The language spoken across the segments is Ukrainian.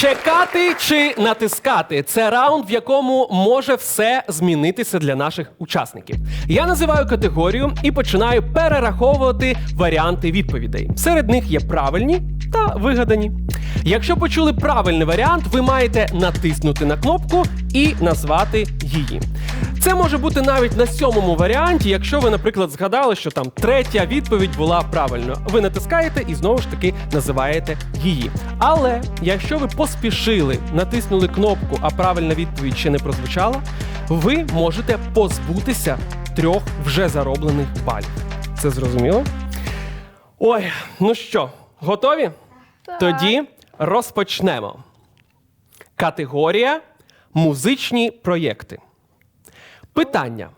Чекати чи натискати це раунд, в якому може все змінитися для наших учасників. Я називаю категорію і починаю перераховувати варіанти відповідей. Серед них є правильні та вигадані. Якщо почули правильний варіант, ви маєте натиснути на кнопку і назвати її. Це може бути навіть на сьомому варіанті, якщо ви, наприклад, згадали, що там третя відповідь була правильною. Ви натискаєте і знову ж таки називаєте її. Але якщо ви поспішили, натиснули кнопку, а правильна відповідь ще не прозвучала, ви можете позбутися трьох вже зароблених балів. Це зрозуміло? Ой, ну що, готові? Тоді розпочнемо. Категорія музичні проєкти. Питання: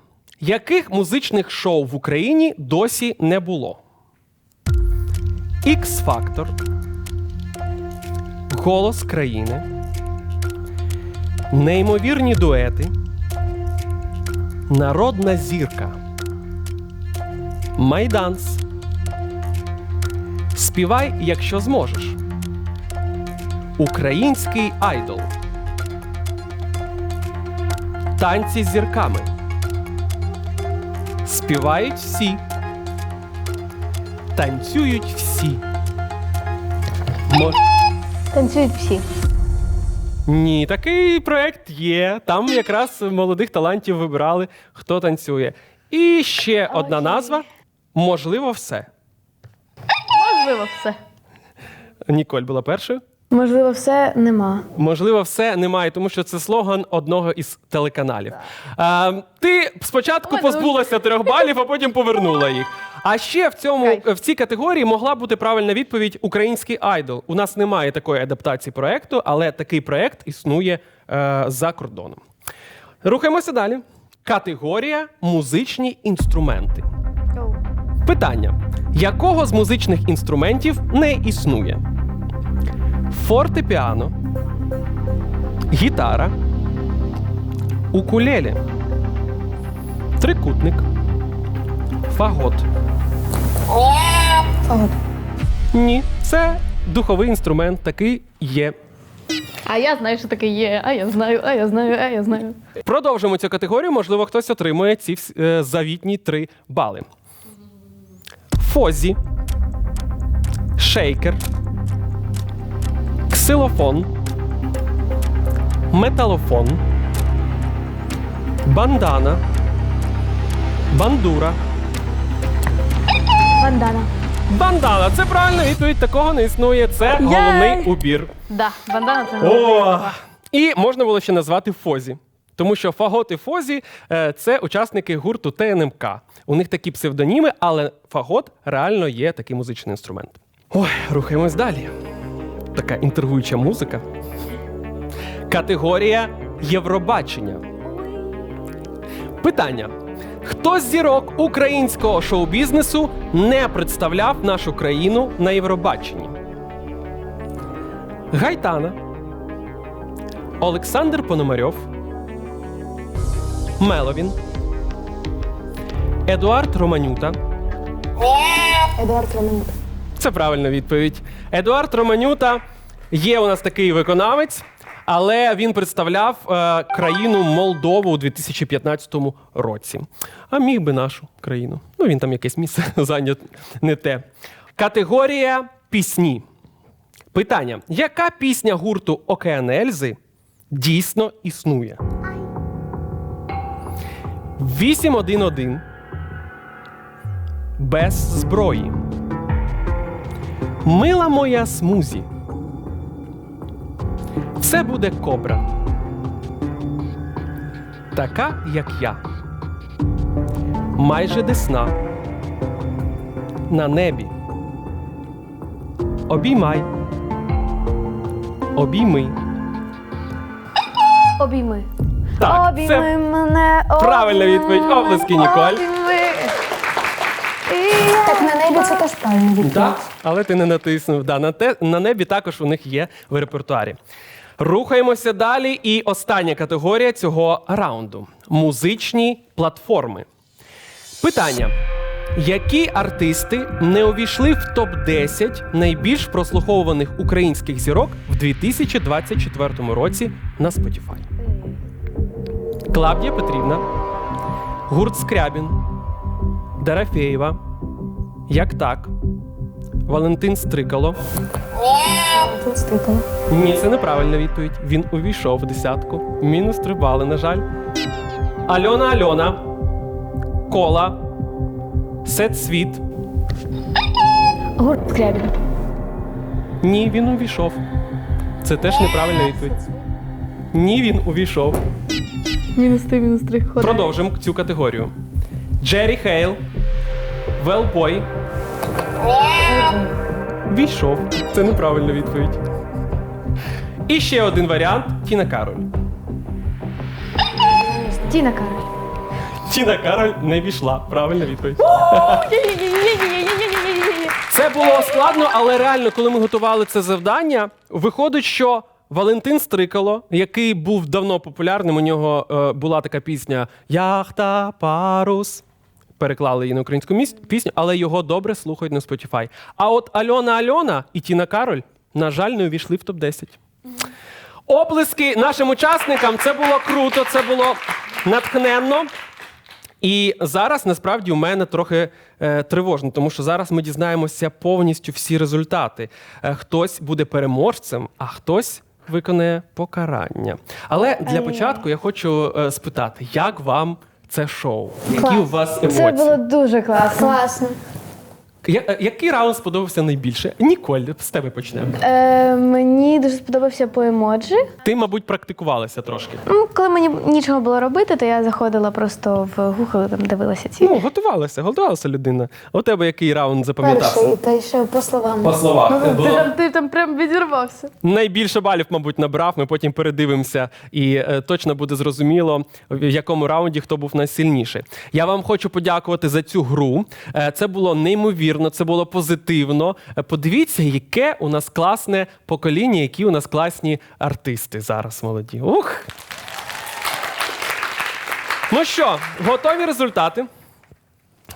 яких музичних шоу в Україні досі не було? X-Factor, Голос країни, Неймовірні дуети, Народна зірка, Майданс. Співай, якщо зможеш. Український айдол. Танці з зірками. Співають всі. Танцюють всі. Мо- Танцюють всі. Ні, такий проект є. Там якраз молодих талантів вибирали, хто танцює. І ще одна назва. Можливо, все. Можливо, все. Ніколь була першою. Можливо, все нема. Можливо, все немає, тому що це слоган одного із телеканалів. А, ти спочатку Ой, позбулася трьох балів, а потім повернула їх. А ще в цьому в цій категорії могла бути правильна відповідь Український айдол. У нас немає такої адаптації проекту, але такий проект існує е, за кордоном. Рухаємося далі. Категорія музичні інструменти. Питання: якого з музичних інструментів не існує? Фортепіано, гітара, укулеле, трикутник, фагот. Фагот. Ні, це духовий інструмент, такий є. А я знаю, що таке є. А я знаю, а я знаю, а я знаю. Продовжимо цю категорію, можливо, хтось отримує ці е, завітні три бали. Фозі, шейкер, ксилофон, металофон, бандана, бандура. Бандана. Бандана це правильна відповідь, такого не існує. Це головний убір. Да, бандана це О! І можна було ще назвати Фозі. Тому що Фагот і Фозі е, це учасники гурту ТНМК. У них такі псевдоніми, але Фагот реально є такий музичний інструмент. Ой, рухаємось далі. Така інтригуюча музика. Категорія Євробачення. Питання: хто з зірок українського шоу-бізнесу не представляв нашу країну на Євробаченні? Гайтана, Олександр Пономарьов, Меловін, Едуард Романюта. Едуард Романюк. Це правильна відповідь. Едуард Романюта є у нас такий виконавець, але він представляв е, країну Молдову у 2015 році. А міг би нашу країну. Ну, він там якесь місце зайняв не те. Категорія пісні. Питання: яка пісня гурту Океан Ельзи дійсно існує? 811. Без зброї. Мила моя смузі. Це буде кобра. Така, як я. Майже десна. На небі. Обіймай. Обійми. Обійми. Так, обійми це мене. правильна відповідь. Оплески, Ніколь. Так, на небі це теж правильно. Да, але ти не натиснув. Да, на, те, на небі також у них є в репертуарі. Рухаємося далі. І остання категорія цього раунду музичні платформи. Питання: Які артисти не увійшли в топ-10 найбільш прослуховуваних українських зірок в 2024 році на Spotify? Клавдія Петрівна, Гурт Скрябін, Дарафєєва, Як так, Валентин Стрикало. Тут стикало. Ні, це неправильна відповідь. Він увійшов в десятку. Мінус три бали, на жаль. Альона Альона. Кола. Сет Світ. Гурт Скрябін. Ні, він увійшов. Це теж неправильна відповідь. Ні, він увійшов. Мінус три, мінус три. Продовжимо цю категорію. Джері Хейл. Велбой. Війшов. Це неправильна відповідь. І ще один варіант Тіна Кароль. Тіна Кароль. Тіна Кароль не війшла. Правильна відповідь. Це було складно, але реально, коли ми готували це завдання, виходить, що Валентин Стрикало, який був давно популярним, у нього е, була така пісня Яхта парус. Переклали її на українську міс- пісню, але його добре слухають на Spotify. А от Альона Альона і Тіна Кароль, на жаль, не увійшли в топ-10. Оплески нашим учасникам. Це було круто, це було натхненно. І зараз насправді у мене трохи е, тривожно, тому що зараз ми дізнаємося повністю всі результати. Е, хтось буде переможцем, а хтось виконає покарання. Але для початку я хочу е, спитати, як вам це шоу? Які у вас емоції? Це було дуже класно. Класно. Я- е, який раунд сподобався найбільше? Ніколь, з тебе почнемо. Е, мені дуже сподобався по емоджі. Ти, мабуть, практикувалася трошки. Ну, коли мені нічого було робити, то я заходила просто в Google, там дивилася ці. Ну, готувалася, готувалася людина. У тебе який раунд запам'ятався? Перший, той, що по словам. По словах. ти, Було- там, ти там прям відірвався. Найбільше балів, мабуть, набрав. Ми потім передивимося, і е, точно буде зрозуміло, в якому раунді хто був найсильніший. Я вам хочу подякувати за цю гру. Е, це було неймовірно, це було позитивно. Е, подивіться, яке у нас класне покоління, які у нас класні артисти зараз молоді. Ух! Ну що, готові результати?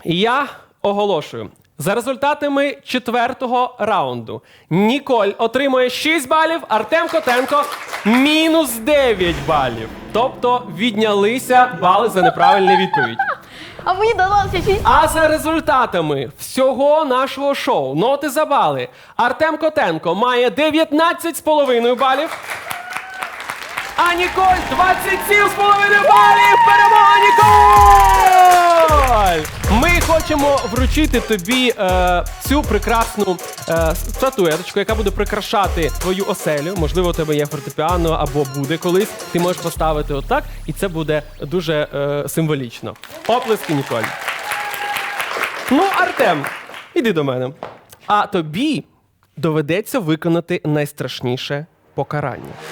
Я оголошую. За результатами четвертого раунду Ніколь отримує 6 балів, Артем Котенко мінус 9 балів. Тобто віднялися бали за неправильну відповідь. А мені далося шість. А за результатами всього нашого шоу ноти за бали Артем Котенко має 19,5 балів. А Ніколь 27,5 балів! Перемога Ніколь! Хочемо вручити тобі е, цю прекрасну е, статуеточку, яка буде прикрашати твою оселю. Можливо, у тебе є фортепіано або буде колись. Ти можеш поставити отак, і це буде дуже е, символічно. Оплески, Ніколь. Ну, Артем, іди до мене. А тобі доведеться виконати найстрашніше покарання.